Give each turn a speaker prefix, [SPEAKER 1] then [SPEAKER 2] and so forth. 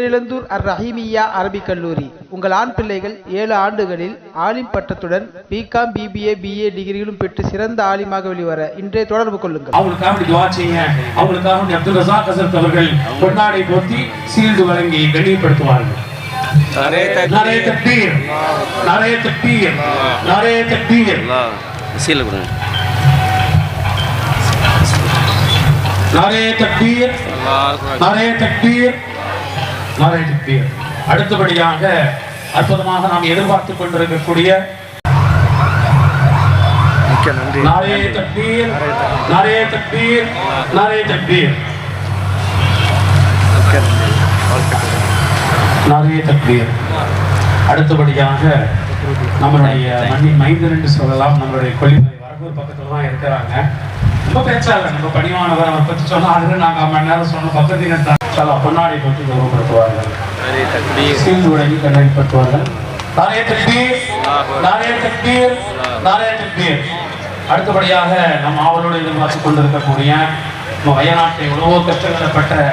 [SPEAKER 1] பேரிழந்தூர் அர் ரஹீமியா அரபிக் கல்லூரி. உங்கள் ஆண் பிள்ளைகள் ஏழு ஆண்டுகளில் ஆலிம் பட்டத்துடன் பிகாம் பிபிஏ பிஏ டிகிரிகளும் பெற்று சிறந்த ஆலிமாக வெளிவர இன்றே தொடர்பு கொள்ளுங்கள்.
[SPEAKER 2] அவங்களுக்காக துவா செய்யுங்க அவங்களுக்காக அப்துல் ரசாக் ஹசரத் அவர்கள் பொன்னாடை போத்தி சீல்டு வழங்கி கண்ணியப்படுத்துவார்கள். நிறைய தக்பீர். நிறைய தக்பீர். நிறைய தக்பீர்.
[SPEAKER 3] சீல கொடுங்க.
[SPEAKER 2] நிறைய தக்பீர். நிறைய தக்பீர். தக்பீர் அடுத்தபடியாக அற்புதமாக நாம் எதிர்பார்த்துக் கொண்டிருக்கக்கூடிய நிறைய தக்பீர் அடுத்தபடியாக நம்மளுடைய மண்ணின் மைந்தர் என்று சொல்லலாம் நம்மளுடைய கொல்லிமலை வரகூர் பக்கத்துல தான் இருக்கிறாங்க. ரொம்ப பேச்சாளர் நம்ம பணிவானவர் அவரை பற்றி சொன்னா அதுல நாங்க மணி நேரம் சொன்ன பக்கத்தினர் சில பொன்னாடை பற்றி கௌரவப்படுத்துவார்கள்
[SPEAKER 3] நிறைய தக்பீர்.
[SPEAKER 2] சீல் உடனே கண்டறிப்படுத்துவார்கள் நிறைய தக்பீர். நிறைய தக்பீர். நிறைய தக்பீர். அடுத்தபடியாக நம் ஆவலோடு எதிர்பார்த்து கொண்டிருக்கக்கூடிய நம்ம வயநாட்டை எவ்வளவோ கஷ்டப்பட்ட